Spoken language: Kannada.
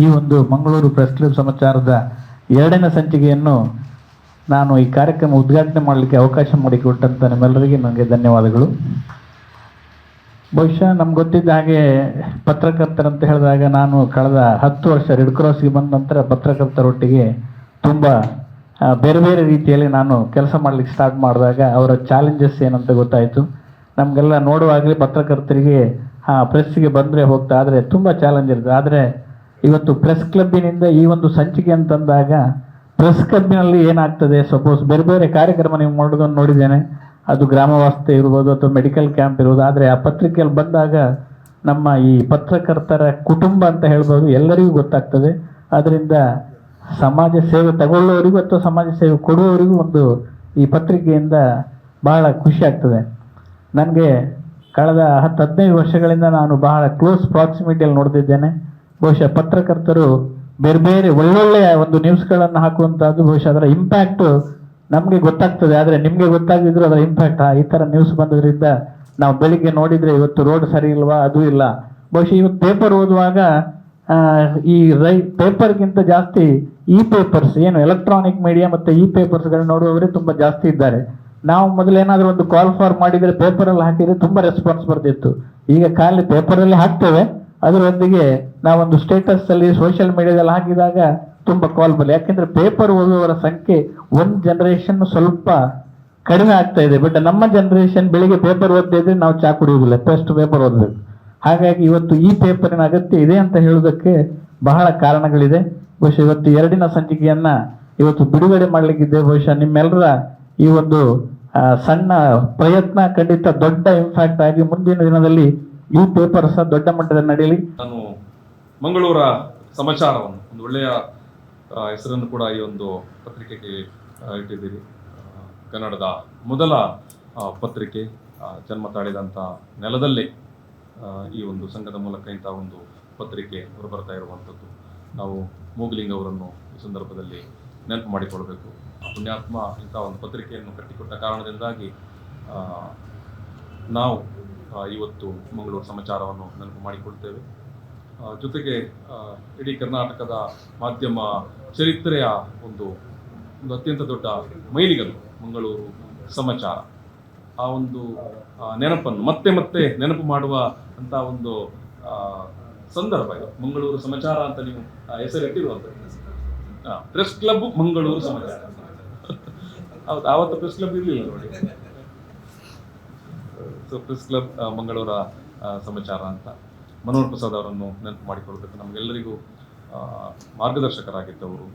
ಈ ಒಂದು ಮಂಗಳೂರು ಪ್ರೆಸ್ ಕ್ಲಬ್ ಸಮಾಚಾರದ ಎರಡನೇ ಸಂಚಿಕೆಯನ್ನು ನಾನು ಈ ಕಾರ್ಯಕ್ರಮ ಉದ್ಘಾಟನೆ ಮಾಡಲಿಕ್ಕೆ ಅವಕಾಶ ಮಾಡಿಕೊಟ್ಟಂತ ನಿಮ್ಮೆಲ್ಲರಿಗೆ ನನಗೆ ಧನ್ಯವಾದಗಳು. ಬಹುಶಃ ನಮ್ಗೆ ಗೊತ್ತಿದ್ದ ಹಾಗೆ ಪತ್ರಕರ್ತರಂತ ಹೇಳಿದಾಗ ನಾನು ಕಳೆದ ಹತ್ತು ವರ್ಷ ರೆಡ್ ಕ್ರಾಸ್ಗೆ ಬಂದ ನಂತರ ಪತ್ರಕರ್ತರೊಟ್ಟಿಗೆ ತುಂಬ ಬೇರೆ ಬೇರೆ ರೀತಿಯಲ್ಲಿ ನಾನು ಕೆಲಸ ಮಾಡಲಿಕ್ಕೆ ಸ್ಟಾರ್ಟ್ ಮಾಡಿದಾಗ ಅವರ ಚಾಲೆಂಜಸ್ ಏನಂತ ಗೊತ್ತಾಯಿತು. ನಮಗೆಲ್ಲ ನೋಡುವಾಗಲೇ ಪತ್ರಕರ್ತರಿಗೆ ಹಾಂ ಪ್ರೆಸ್ಸಿಗೆ ಬಂದರೆ ಹೋಗ್ತಾ, ಆದರೆ ತುಂಬ ಚಾಲೆಂಜ್ ಇರುತ್ತೆ ಆದರೆ ಇವತ್ತು ಪ್ರೆಸ್ ಕ್ಲಬ್ಬಿನಿಂದ ಈ ಒಂದು ಸಂಚಿಕೆ ಅಂತಂದಾಗ ಪ್ರೆಸ್ ಕ್ಲಬ್ನಲ್ಲಿ ಏನಾಗ್ತದೆ? ಸಪೋಸ್ ಬೇರೆ ಬೇರೆ ಕಾರ್ಯಕ್ರಮ ನೀವು ಮಾಡೋದನ್ನು ನೋಡಿದ್ದೇನೆ. ಅದು ಗ್ರಾಮ ವಾಸ್ತೆ ಇರ್ಬೋದು ಅಥವಾ ಮೆಡಿಕಲ್ ಕ್ಯಾಂಪ್ ಇರ್ಬೋದು. ಆದರೆ ಆ ಪತ್ರಿಕೆಯಲ್ಲಿ ಬಂದಾಗ ನಮ್ಮ ಈ ಪತ್ರಕರ್ತರ ಕುಟುಂಬ ಅಂತ ಹೇಳ್ಬೋದು ಎಲ್ಲರಿಗೂ ಗೊತ್ತಾಗ್ತದೆ. ಅದರಿಂದ ಸಮಾಜ ಸೇವೆ ತಗೊಳ್ಳೋರಿಗೂ ಅಥವಾ ಸಮಾಜ ಸೇವೆ ಕೊಡುವವರಿಗೂ ಒಂದು ಈ ಪತ್ರಿಕೆಯಿಂದ ಬಹಳ ಖುಷಿ ಆಗ್ತದೆ. ನನಗೆ ಕಳೆದ ಹತ್ತು ಹದಿನೈದು ವರ್ಷಗಳಿಂದ ನಾನು ಬಹಳ ಕ್ಲೋಸ್ ಪ್ರಾಕ್ಸಿಮಿಟಿಯಲ್ಲಿ ನೋಡ್ತಿದ್ದೇನೆ. ಬಹುಶಃ ಪತ್ರಕರ್ತರು ಬೇರೆ ಬೇರೆ ಒಳ್ಳೊಳ್ಳೆಯ ಒಂದು ನ್ಯೂಸ್ಗಳನ್ನು ಹಾಕುವಂತಹದ್ದು ಬಹುಶಃ ಅದರ ಇಂಪ್ಯಾಕ್ಟ್ ನಮಗೆ ಗೊತ್ತಾಗ್ತದೆ. ಆದರೆ ನಿಮಗೆ ಗೊತ್ತಾಗಿದ್ರು ಅದರ ಇಂಪ್ಯಾಕ್ಟ್ ಈ ಥರ ನ್ಯೂಸ್ ಬಂದದ್ರಿಂದ ನಾವು ಬೆಳಿಗ್ಗೆ ನೋಡಿದರೆ ಇವತ್ತು ರೋಡ್ ಸರಿ ಇಲ್ವಾ? ಅದು ಇಲ್ಲ. ಬಹುಶಃ ಇವತ್ತು ಪೇಪರ್ ಓದುವಾಗ ಈ ರೈ ಪೇಪರ್ಗಿಂತ ಜಾಸ್ತಿ ಇ ಪೇಪರ್ಸ್ ಏನು ಎಲೆಕ್ಟ್ರಾನಿಕ್ ಮೀಡಿಯಾ ಮತ್ತು ಇ ಪೇಪರ್ಸ್ಗಳು ನೋಡುವವರೇ ತುಂಬ ಜಾಸ್ತಿ ಇದ್ದಾರೆ. ನಾವು ಮೊದಲೇನಾದರೂ ಒಂದು ಕಾಲ್ ಫಾರ್ ಮಾಡಿದರೆ ಪೇಪರಲ್ಲಿ ಹಾಕಿದರೆ ತುಂಬ ರೆಸ್ಪಾನ್ಸ್ ಬರ್ತಿತ್ತು. ಈಗ ಖಾಲಿ ಪೇಪರಲ್ಲಿ ಹಾಕ್ತೇವೆ. ಅದರೊಂದಿಗೆ ನಾವೊಂದು ಸ್ಟೇಟಸ್ ಅಲ್ಲಿ ಸೋಷಿಯಲ್ ಮೀಡಿಯಾದಲ್ಲಿ ಹಾಕಿದಾಗ ತುಂಬ ಕಾಲ್ ಬರಲಿ. ಯಾಕೆಂದ್ರೆ ಪೇಪರ್ ಓದುವವರ ಸಂಖ್ಯೆ ಒಂದು ಜನರೇಷನ್ ಸ್ವಲ್ಪ ಕಡಿಮೆ ಆಗ್ತಾ ಇದೆ. ಬಟ್ ನಮ್ಮ ಜನರೇಷನ್ ಬೆಳಿಗ್ಗೆ ಪೇಪರ್ ಓದ್ತಿದ್ರೆ ನಾವು ಚಾ ಕುಡಿಯುವುದಿಲ್ಲ. ಫಸ್ಟ್ ಪೇಪರ್ ಓದಬೇಕು. ಹಾಗಾಗಿ ಇವತ್ತು ಈ ಪೇಪರಿನ ಅಗತ್ಯ ಇದೆ ಅಂತ ಹೇಳುವುದಕ್ಕೆ ಬಹಳ ಕಾರಣಗಳಿದೆ. ಬಹುಶಃ ಇವತ್ತು ಎರಡಿನ ಸಂಚಿಕೆಯನ್ನ ಇವತ್ತು ಬಿಡುಗಡೆ ಮಾಡಲಿಕ್ಕಿದ್ದೆ ಬಹುಶಃ ನಿಮ್ಮೆಲ್ಲರ ಈ ಒಂದು ಸಣ್ಣ ಪ್ರಯತ್ನ ಖಂಡಿತ ದೊಡ್ಡ ಇಂಪ್ಯಾಕ್ಟ್ ಆಗಿ ಮುಂದಿನ ದಿನದಲ್ಲಿ ಈ ಪೇಪರ್ ಸಹ ದೊಡ್ಡ ಮಟ್ಟದಲ್ಲಿ ನಡೆಯಲಿ. ನಾನು ಮಂಗಳೂರ ಸಮಾಚಾರವನ್ನು, ಒಂದು ಒಳ್ಳೆಯ ಹೆಸರನ್ನು ಕೂಡ ಈ ಒಂದು ಪತ್ರಿಕೆಗೆ ಇಟ್ಟಿದ್ದೀರಿ. ಕನ್ನಡದ ಮೊದಲ ಪತ್ರಿಕೆ ಜನ್ಮ ತಾಳಿದಂಥ ನೆಲದಲ್ಲೇ ಈ ಒಂದು ಸಂಘದ ಮೂಲಕ ಇಂಥ ಒಂದು ಪತ್ರಿಕೆ ಹೊರಬರ್ತಾ ಇರುವಂಥದ್ದು ನಾವು ಮೂಗ್ಲಿಂಗ್ ಅವರನ್ನು ಈ ಸಂದರ್ಭದಲ್ಲಿ ನೆನಪು ಮಾಡಿಕೊಳ್ಬೇಕು. ಪುಣ್ಯಾತ್ಮ ಇಂಥ ಒಂದು ಪತ್ರಿಕೆಯನ್ನು ಕಟ್ಟಿಕೊಟ್ಟ ಕಾರಣದಿಂದಾಗಿ ನಾವು ಇವತ್ತು ಮಂಗಳೂರು ಸಮಾಚಾರವನ್ನು ನೆನಪು ಮಾಡಿಕೊಳ್ತೇವೆ ಜೊತೆಗೆ ಇಡೀ ಕರ್ನಾಟಕದ ಮಾಧ್ಯಮ ಚರಿತ್ರೆಯ ಒಂದು ಒಂದು ಅತ್ಯಂತ ದೊಡ್ಡ ಮೈಲಿಗಲ್ಲು, ಮಂಗಳೂರು ಸಮಾಚಾರ. ಆ ಒಂದು ನೆನಪನ್ನು ಮತ್ತೆ ಮತ್ತೆ ನೆನಪು ಮಾಡುವ ಅಂತ ಒಂದು ಸಂದರ್ಭ ಇದು. ಮಂಗಳೂರು ಸಮಾಚಾರ ಅಂತ ನೀವು ಹೆಸರಿಟ್ಟಿರುವಂತ ಪ್ರೆಸ್ ಕ್ಲಬ್ ಮಂಗಳೂರು ಸಮಾಚಾರ. ಹೌದು ಆವತ್ತು ಪ್ರೆಸ್ ಕ್ಲಬ್ ಇರಲಿಲ್ಲ ನೋಡಿ. ಸೊ ಪ್ರೆಸ್ ಕ್ಲಬ್ ಮಂಗಳೂರ ಸಮಾಚಾರ ಅಂತ ಮನೋಹರ್ ಪ್ರಸಾದ್ ಅವರನ್ನು ನೆನಪು ಮಾಡಿಕೊಳ್ಬೇಕು ನಮಗೆಲ್ಲರಿಗೂ ಮಾರ್ಗದರ್ಶಕರಾಗಿದ್ದವರು.